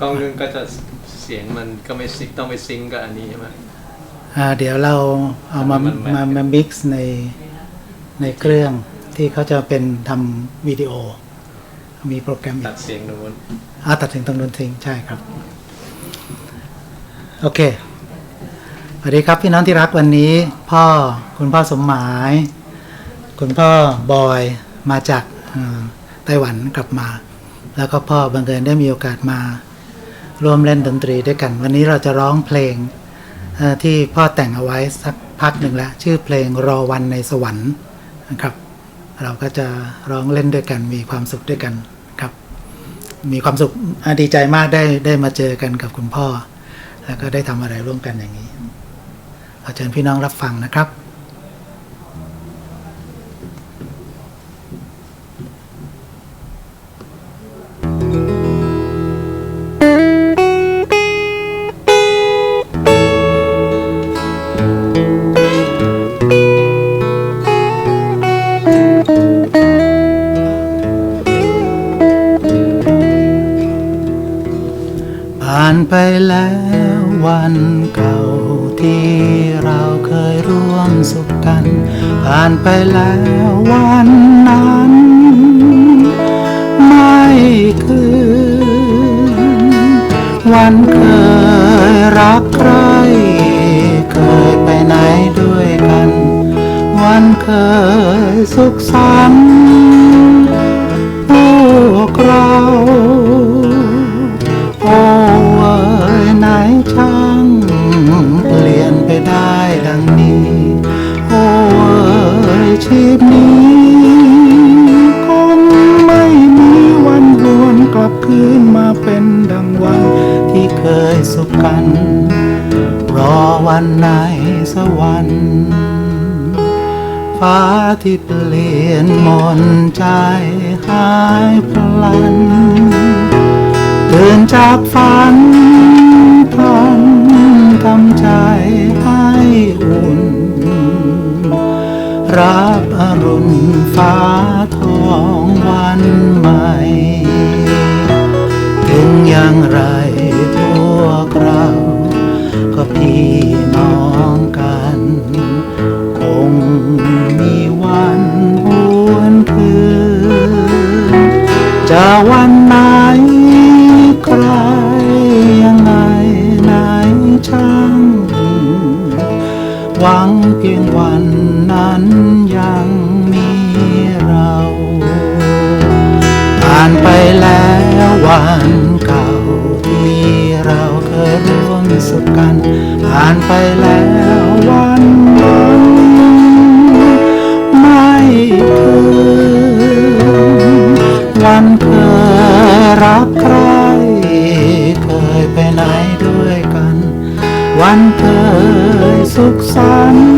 กล้องนึงก็จะเสียงมันก็ไม่ซิงต้องไปซิงก์กับอันนี้ใช่ไหมอ่าเดี๋ยวเราเอามามันแมทมามา mix ในในเครื่องที่เขาจะเป็นทำวิดีโอ มีโปรแกรมอีตักดเสียงโน้นอาตัดถึงตรงนู้นทิ้งใช่ครับ โอเคสวัสดีครับพี่น้องที่รักวันนี้ พ่อคุณพ่อสมหมาย คุณพ่อบอยมาจากเอ่อไต้หวันกลับมา แล้วก็พ่อบังเอิญได้มีโอกาสมา ร่วมเล่นดนตรีด้วยกัน วันนี้เราจะร้องเพลงที่พ่อแต่งเอาไว้สักพักหนึ่งแล้ว ชื่อเพลงรอวันในสวรรค์นะครับ เราก็จะร้องเล่นด้วยกันมีความสุขด้วยกันครับ มีความสุขดีใจมากได้ได้มาเจอกันกับคุณพ่อ แล้วก็ได้ทำอะไรร่วมกันอย่างนี้ขอเชิญพี่น้องรับฟังนะครับ ผ่านไปแล้ววันเก่าที่เราเคยร่วมสุขกัน ผ่านไปแล้ววันนั้น ไม่คืนวันเคยรักใคร เคยไปไหนด้วยกัน วันเคยสุขสันต์พวกเรา วันในสวรรค์ฟ้าที่เปลี่ยนมนใจหายพลันตื่นจากฝันทันทำใจให้อุ่น รับอรุณฟ้าทองวันใหม่ ถึงอย่างไรพวกเรา ก็พี่น้องกัน คงมีวันหวนคืนจะวันไหนใครยังไงไหนช่าง หวังเพียงวันนั้นยัง ผ่านไปแล้ววันนั้นไม่คืนวันเคยรักใคร เคยไปไหนด้วยกัน วันเคยสุขสันต์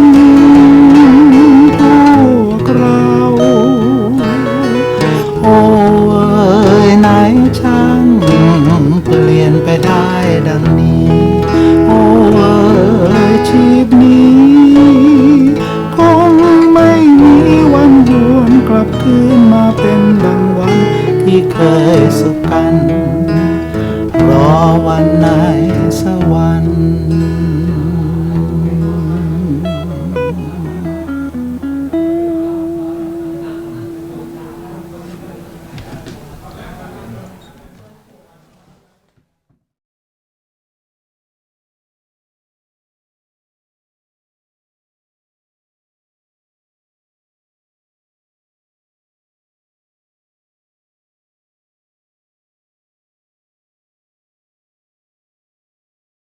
ที่เคยสุขกัน รอวันไหนสวรรค์